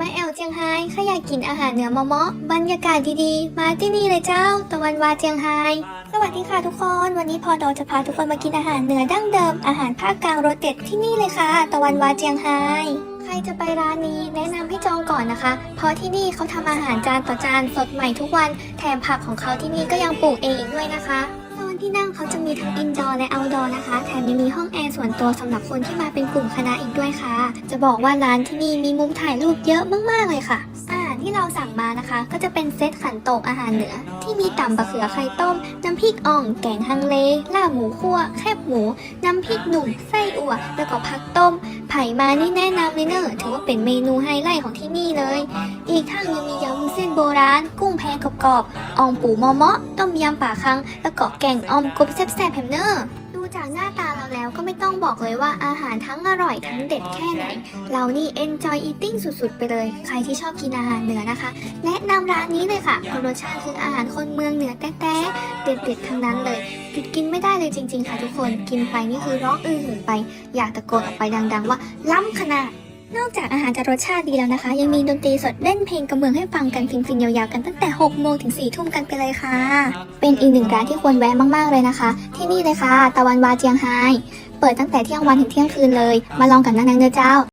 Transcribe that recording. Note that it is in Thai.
มาแอลเจียงไฮ้ใครอยากกินอาหารเหนือมอมะบรรยากาศดีๆ มาที่นี่เลยเจ้า ตะวันวาเจียงไฮ้สวัสดีค่ะทุกคน วันนี้พอดอจะพาทุกคนมากินอาหารเหนือดั้งเดิม อาหารภาคกลางรสเด็ดที่นี่เลยค่ะ ตะวันวาเจียงไฮ้ใครจะไปร้านนี้แนะนำให้จองก่อนนะคะ เพราะที่นี่เขาทำอาหารจานต่อจานสดใหม่ทุกวัน แถมผักของเขาที่นี่ก็ยังปลูกเองอีกด้วยนะคะ ที่นั่งเขาจะมีทั้งอินดอร์และเอาดอร์นะคะ แถมยังมีห้องแอร์ส่วนตัวสำหรับคนที่มาเป็นกลุ่มคณะอีกด้วยค่ะ จะบอกว่าร้านที่นี่มีมุมถ่ายรูปเยอะมากๆเลยค่ะ อาหารที่เราสั่งมานะคะ ก็จะเป็นเซตขันโตกอาหารเหนือ ที่มีต่ำบะเขือไข่ต้ม น้ำพริกอ่อง แกงฮังเลลาบหมูคั่ว แคบหมู น้ำพริกหนุ่ม ไส้อั่ว แล้วก็ผักต้ม ไผ่มานี่แนะนำเลยเนอะถือว่าเป็นเมนูไฮไลท์ของที่นี่เลย อีกทั้งยังมียำวุ้นเส้นโบราณ กุ้งแพงกรอบๆ อ่องปูมอมะต้มยำป่าคัง แล้วก็แกงอ่อมกบแซ่บๆแฮมเนอร์ดูจากหน้าตาเราแล้วก็ไม่ต้องบอกเลยว่าอาหารทั้งอร่อยทั้งเด็ดแค่ไหน เรานี่ enjoy eating สุดๆ ไปเลย ใครที่ชอบกินอาหารเหนือนะคะ แนะนำร้านนี้เลยค่ะเพราะรสชาติคืออาหารคนเมืองเหนือแต้ๆเด็ดๆทั้งนั้นเลยหยุดกินไม่ได้เลยจริง ๆ ค่ะทุกคน กินไปนี่คือร้องอื้อหือไป อยากตะโกนออกไปดัง ๆ ว่าล้ำขนาด นอกจากอาหารจะรสชาติดีแล้วนะคะ ยังมีดนตรีสดเล่นเพลงกระเมืองให้ฟังกันฟินๆยาวๆกันตั้งแต่6โมงถึง4ทุ่มกันไปเลยค่ะ เป็นอีกหนึ่งร้านที่ควรแวะมากๆเลยนะคะ ที่นี่เลยค่ะ ตะวันวาเจียงไฮเปิดตั้งแต่เที่ยงวันถึงเที่ยงคืนเลย มาลองกับนางๆเด้อเจ้า